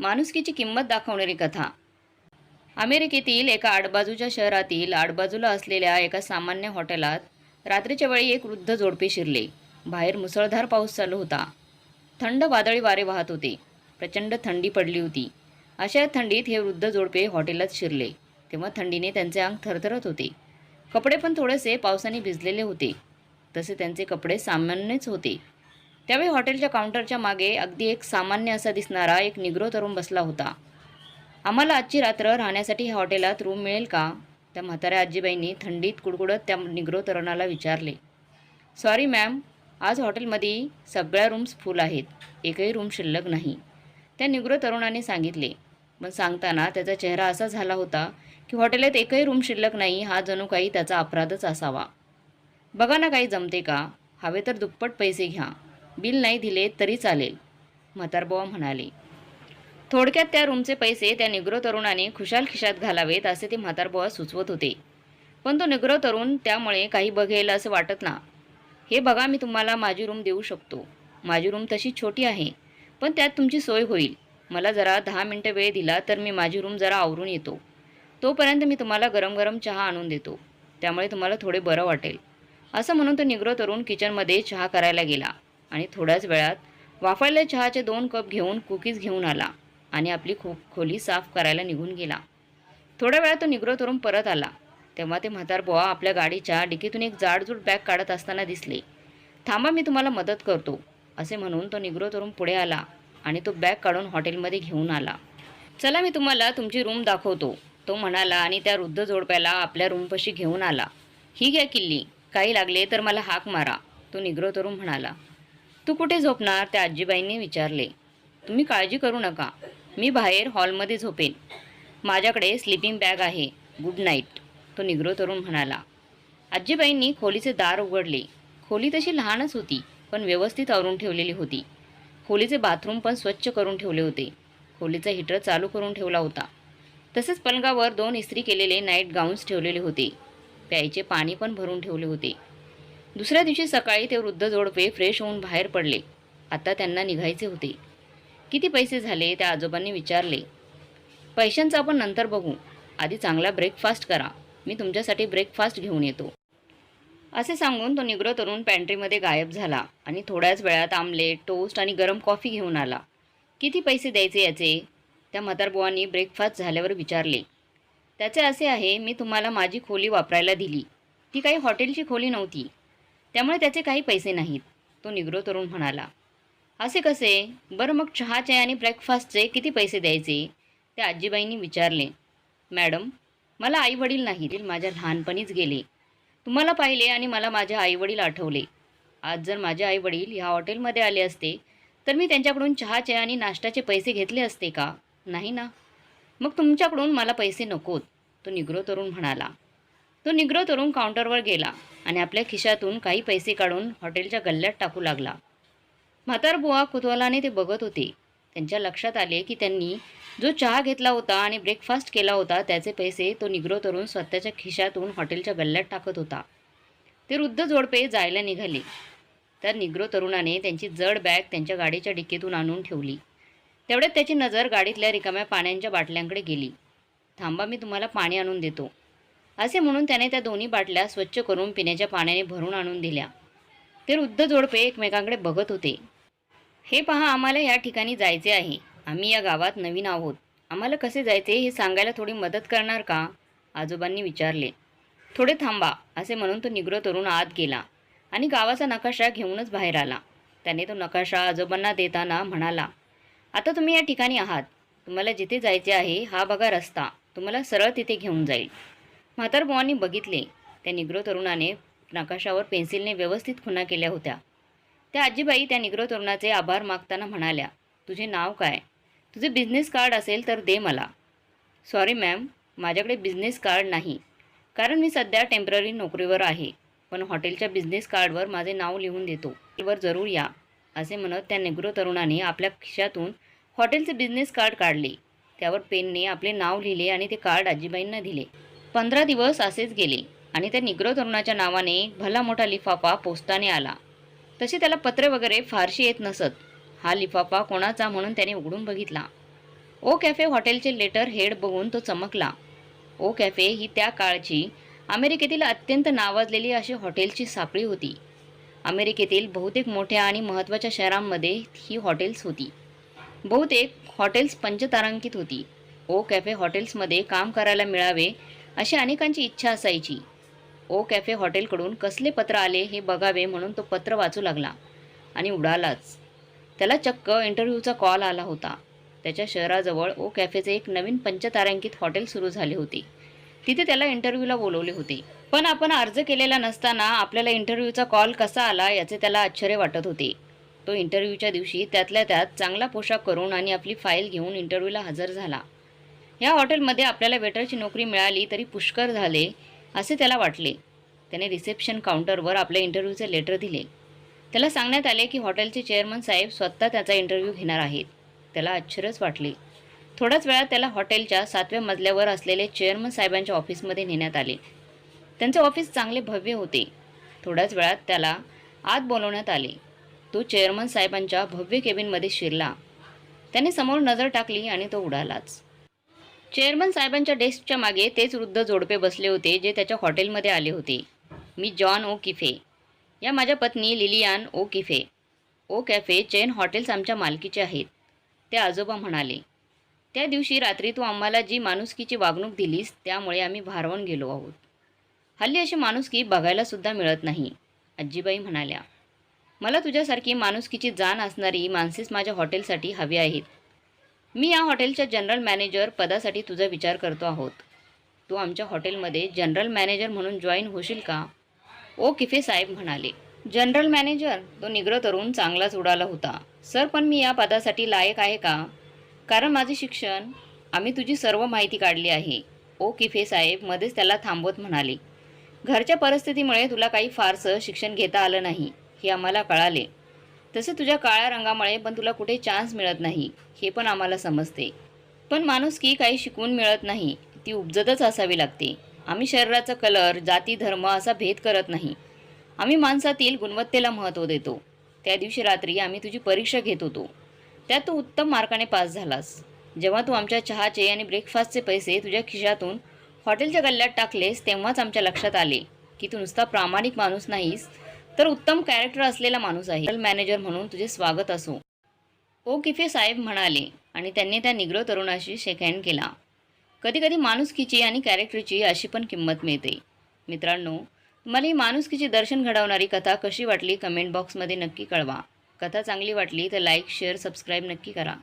माणुसकीची किंमत दाखवणारी कथा. अमेरिकेतील एका आडबाजूच्या शहरातील आडबाजूला असलेल्या एका सामान्य हॉटेलात रात्रीच्या वेळी एक वृद्ध जोडपे शिरले. बाहेर मुसळधार पाऊस चालू होता. थंड वादळी वारे वाहत होते. प्रचंड थंडी पडली होती. अशा थंडीत हे वृद्ध जोडपे हॉटेलात शिरले. तेव्हा थंडीने त्यांचे अंग थरथरत होते. कपडे पण थोडेसे पावसाने भिजलेले होते. तसे त्यांचे कपडे सामान्यच होते. त्यावेळी हॉटेलच्या काउंटरच्या मागे अगदी एक सामान्य असा दिसणारा एक निग्रो तरुण बसला होता. आम्हाला आजची रात्र राहण्यासाठी ह्या हॉटेलात रूम मिळेल का? त्या म्हाताऱ्या आजीबाईंनी थंडीत कुडकुडत त्या निग्रो तरुणाला विचारले. सॉरी मॅम आज हॉटेलमध्ये सगळ्या रूम्स फुल आहेत. एकही रूम शिल्लक नाही. त्या निग्रो तरुणाने सांगितले. पण सांगताना त्याचा चेहरा असा झाला होता की हॉटेलात एकही रूम शिल्लक नाही हा जणू काही त्याचा अपराधच असावा. बघा ना काही जमते का? हवे तर दुप्पट पैसे घ्या. बिल नाही दिले तरी चालेल म्हातारबुवा म्हणाले. थोडक्यात त्या रूमचे पैसे त्या निग्रो तरुणाने खुशाल खिशात घालावेत असे ते म्हातारबुवा सुचवत होते. पण तो निग्रो तरुण त्यामुळे काही बघेल असं वाटत ना. हे बघा मी तुम्हाला माझी रूम देऊ शकतो. माझी रूम तशी छोटी आहे पण त्यात तुमची सोय होईल. मला जरा दहा मिनटं वेळ दिला तर मी माझी रूम जरा आवरून येतो. तोपर्यंत मी तुम्हाला गरम गरम चहा आणून देतो. त्यामुळे तुम्हाला थोडे बरं वाटेल. असं म्हणून तो निग्रो तरुण किचनमध्ये चहा करायला गेला. आणि थोड्याच वेळात वाफळलेल्या चहाचे दोन कप घेऊन कुकीज घेऊन आला आणि आपली खो खोली साफ करायला निघून गेला. थोड्या वेळात तो निग्रो तरुण परत आला. तेव्हा ते म्हातार बुवा आपल्या गाडीच्या डिकीतून एक जाडजूड बॅग काढत असताना दिसले. थांबा मी तुम्हाला मदत करतो असे म्हणून तो निग्रो तरुण पुढे आला आणि तो बॅग काढून हॉटेलमध्ये घेऊन आला. चला मी तुम्हाला तुमची रूम दाखवतो तो म्हणाला आणि त्या वृद्ध जोडप्याला आपल्या रूमपाशी घेऊन आला. ही घ्या किल्ली काही लागले तर मला हाक मारा तो निग्रो तरुण म्हणाला. तू कुठे झोपणार? त्या आजीबाईंनी विचारले. तुम्ही काळजी करू नका. मी बाहेर हॉलमध्ये झोपेन. माझ्याकडे स्लिपिंग बॅग आहे. Good night. तो निग्रो तरुण म्हणाला. आजीबाईंनी खोलीचे दार उघडले. खोली तशी लहानच होती पण व्यवस्थित आवरून ठेवलेली होती. खोलीचे बाथरूम पण स्वच्छ करून ठेवले होते. खोलीचा हीटर चालू करून ठेवला होता. तसेच पलंगावर दोन इस्त्री केलेले नाईट गाऊन्स ठेवलेले होते. प्यायचे पाणी पण भरून ठेवले होते. दुसऱ्या दिवशी सकाळी ते वृद्ध जोडपे फ्रेश होऊन बाहेर पडले. आता त्यांना निघायचे होते. किती पैसे झाले त्या आजोबांनी विचारले. पैशांचं आपण नंतर बघू. आधी चांगला ब्रेकफास्ट करा. मी तुमच्यासाठी ब्रेकफास्ट घेऊन येतो. असे सांगून तो निग्रो तरुण पॅन्ट्रीमध्ये गायब झाला आणि थोड्याच वेळात आमलेट टोस्ट आणि गरम कॉफी घेऊन आला. किती पैसे द्यायचे याचे? त्या म्हातारबुवांनी ब्रेकफास्ट झाल्यावर विचारले. त्याचे असे आहे मी तुम्हाला माझी खोली वापरायला दिली. ती काही हॉटेलची खोली नव्हती. त्यामुळे त्याचे काही पैसे नाहीत तो निग्रो तरुण म्हणाला. असे कसे? बरं मग चहाचे आणि ब्रेकफास्टचे किती पैसे द्यायचे? त्या आजीबाईंनी विचारले. मॅडम मला आईवडील नाहीत. माझ्या लहानपणीच गेले. तुम्हाला पाहिले आणि मला माझे आईवडील आठवले. आज जर माझे आईवडील ह्या हॉटेलमध्ये आले असते तर मी त्यांच्याकडून चहाचे आणि नाश्त्याचे पैसे घेतले असते का? नाही ना? मग तुमच्याकडून मला पैसे नकोत तो निग्रो तरुण म्हणाला. तो निग्रो तरुण काउंटरवर गेला आणि आपल्या खिशातून काही पैसे काढून हॉटेलच्या गल्ल्यात टाकू लागला. म्हातारबुवा कुतूहलाने ते बघत होते. त्यांच्या लक्षात आले की त्यांनी जो चहा घेतला होता आणि ब्रेकफास्ट केला होता त्याचे पैसे तो निग्रो तरुण स्वतःच्या खिशातून हॉटेलच्या गल्ल्यात टाकत होता. ते वृद्ध जोडपे जायला निघाले. तर निग्रो तरुणाने त्यांची जड बॅग त्यांच्या गाडीच्या डिक्कीतून आणून ठेवली. तेवढ्यात त्याची नजर गाडीतल्या रिकाम्या पाण्याच्या बाटल्यांकडे गेली. थांबा मी तुम्हाला पाणी आणून देतो. असे म्हणून त्याने त्या दोन्ही बाटल्या स्वच्छ करून पिण्याच्या पाण्याने भरून आणून दिल्या. ते वृद्ध जोडपे एकमेकांकडे बघत होते. हे पहा आम्हाला या ठिकाणी जायचे आहे. आम्ही या गावात नवीन आहोत. आम्हाला कसे जायचे हे सांगायला थोडी मदत करणार का? आजोबांनी विचारले. थोडे थांबा असे म्हणून तो निग्रो तरुण आत गेला आणि गावाचा नकाशा घेऊनच बाहेर आला. त्याने तो नकाशा आजोबांना देताना म्हणाला आता तुम्ही या ठिकाणी आहात. तुम्हाला जिथे जायचे आहे हा बघा रस्ता. तुम्हाला सरळ तिथे घेऊन जाईल. म्हातारबुवांनी बघितले. त्या निग्रो तरुणाने नकाशावर पेन्सिलने व्यवस्थित खुणा केल्या होत्या. त्या आजीबाई त्या निग्रो तरुणाचे आभार मागताना म्हणाल्या तुझे नाव काय? तुझे बिझनेस कार्ड असेल तर दे मला. सॉरी मॅम माझ्याकडे बिझनेस कार्ड नाही. कारण मी सध्या टेंपररी नोकरीवर आहे. पण हॉटेलच्या बिझनेस कार्डवर माझे नाव लिहून देतो. वर जरूर या असे म्हणत त्या निग्रो तरुणाने आपल्या खिशातून हॉटेलचे बिझनेस कार्ड काढले. त्यावर पेनने आपले नाव लिहिले आणि ते कार्ड आजीबाईंना दिले. पंधरा दिवस असेच गेले आणि त्या निग्रो तरुणाच्या नावाने एक भला मोठा लिफाफा पोस्टाने आला. तसे त्याला पत्रे वगैरे फारशी येत नसत. हा लिफाफा कोणाचा म्हणून त्याने उघडून बघितला. ओ कॅफे हॉटेलचे लेटर हेड बघून तो चमकला. ओ कॅफे ही त्या काळची अमेरिकेतील अत्यंत नावाजलेली अशी हॉटेलची सापळी होती. अमेरिकेतील बहुतेक मोठ्या आणि महत्त्वाच्या शहरांमध्ये ही हॉटेल्स होती. बहुतेक हॉटेल्स पंचतारांकित होती. ओ कॅफे हॉटेल्समध्ये काम करायला मिळावे अशी अनेकांची इच्छा असायची. ओ कॅफे हॉटेलकडून कसले पत्र आले हे बघावे म्हणून तो पत्र वाचू लागला आणि उडालाच. त्याला चक्क इंटरव्ह्यूचा कॉल आला होता. त्याच्या शहराजवळ ओ कॅफेचे एक नवीन पंचतारांकित हॉटेल सुरू झाले होते. तिथे त्याला इंटरव्ह्यूला बोलवले होते. पण आपण अर्ज केलेला नसताना आपल्याला इंटरव्ह्यूचा कॉल कसा आला याचे त्याला आश्चर्य वाटत होते. तो इंटरव्ह्यूच्या दिवशी त्यातल्या त्यात चांगला पोशाख करून आणि आपली फाईल घेऊन इंटरव्ह्यूला हजर झाला. या हॉटेलमध्ये आपल्याला वेटरची नोकरी मिळाली तरी पुष्कर झाले असे त्याला वाटले. त्याने रिसेप्शन काउंटरवर आपल्या इंटरव्ह्यूचे लेटर दिले. त्याला सांगण्यात आले की हॉटेलचे चेअरमन साहेब स्वतः त्याचा इंटरव्ह्यू घेणार आहेत. त्याला आश्चर्यच वाटले. थोड्याच वेळात त्याला हॉटेलच्या सातव्या मजल्यावर असलेले चेअरमन साहेबांच्या ऑफिसमध्ये नेण्यात आले. त्यांचे ऑफिस चांगले भव्य होते. थोड्याच वेळात त्याला आत बोलवण्यात आले. तो चेअरमन साहेबांच्या भव्य केबिनमध्ये शिरला. त्याने समोर नजर टाकली आणि तो उडालाच. चेअरमन साहेबांच्या डेस्कच्या मागे तेच वृद्ध जोडपे बसले होते जे त्याच्या हॉटेलमध्ये आले होते. मी जॉन ओ किफे. या माझ्या पत्नी Lillian O'Keefe. O'Keefe chain hotels आमच्या मालकीचे आहेत. ते आजोबा म्हणाले त्या दिवशी रात्री तू आम्हाला जी माणुसकीची वागणूक दिलीस त्यामुळे आम्ही भारावून गेलो आहोत. हल्ली अशी माणुसकी बघायलासुद्धा मिळत नाही आजीबाई म्हणाल्या. मला तुझ्यासारखी माणुसकीची जाण असणारी माणसेच माझ्या हॉटेलसाठी हवी आहेत. मी या हॉटेलच्या जनरल मॅनेजर पदासाठी तुझा विचार करतो आहोत. तू आमच्या हॉटेलमध्ये जनरल मॅनेजर म्हणून जॉईन होशील का? ओ किफे साहेब म्हणाले. General manager? तो निग्र तरुण चांगलाच उडाला होता. सर पण मी या पदासाठी लायक आहे का? कारण माझे शिक्षण आम्ही तुझी सर्व माहिती काढली आहे. ओ किफे साहेब मध्येच त्याला थांबवत म्हणाले. घरच्या परिस्थितीमुळे तुला काही फारसं शिक्षण घेता आलं नाही हे आम्हाला कळाले. तसं तुझ्या काळ्या रंगामुळे पण तुला कुठे चान्स मिळत नाही. हे पण आम्हाला समजते. पण माणूस की काही शिकवून मिळत नाही. ती उपजतच असावी लागते. आम्ही शरीराचा कलर जाती धर्म असा भेद करत नाही. आम्ही माणसातील गुणवत्तेला महत्त्व देतो. त्या दिवशी रात्री आम्ही तुझी परीक्षा घेत होतो. त्यात तू उत्तम मार्काने पास झालास. जेव्हा तू आमच्या चहाचे आणि ब्रेकफास्टचे पैसे तुझ्या खिशातून हॉटेलच्या गल्ल्यात टाकलेस तेव्हाच आमच्या लक्षात आले की तू नुसता प्रामाणिक माणूस नाहीस. तर उत्तम कॅरेक्टर असलेला माणूस आहे. हॉटेल मॅनेजर म्हणून तुझे स्वागत असो. ओ किफे साहेब म्हणाले आणि त्यांनी त्या निग्रो तरुणाशी शेक हँड केला. कधीकधी माणुसकीची आणि कॅरेक्टरची अशी पण किंमत मिळते. मित्रांनो तुम्हाला ही माणुसकीची दर्शन घडवणारी कथा कशी वाटली? कमेंट बॉक्समध्ये नक्की कळवा. कथा चांगली वाटली तर लाईक शेअर सबस्क्राईब नक्की करा.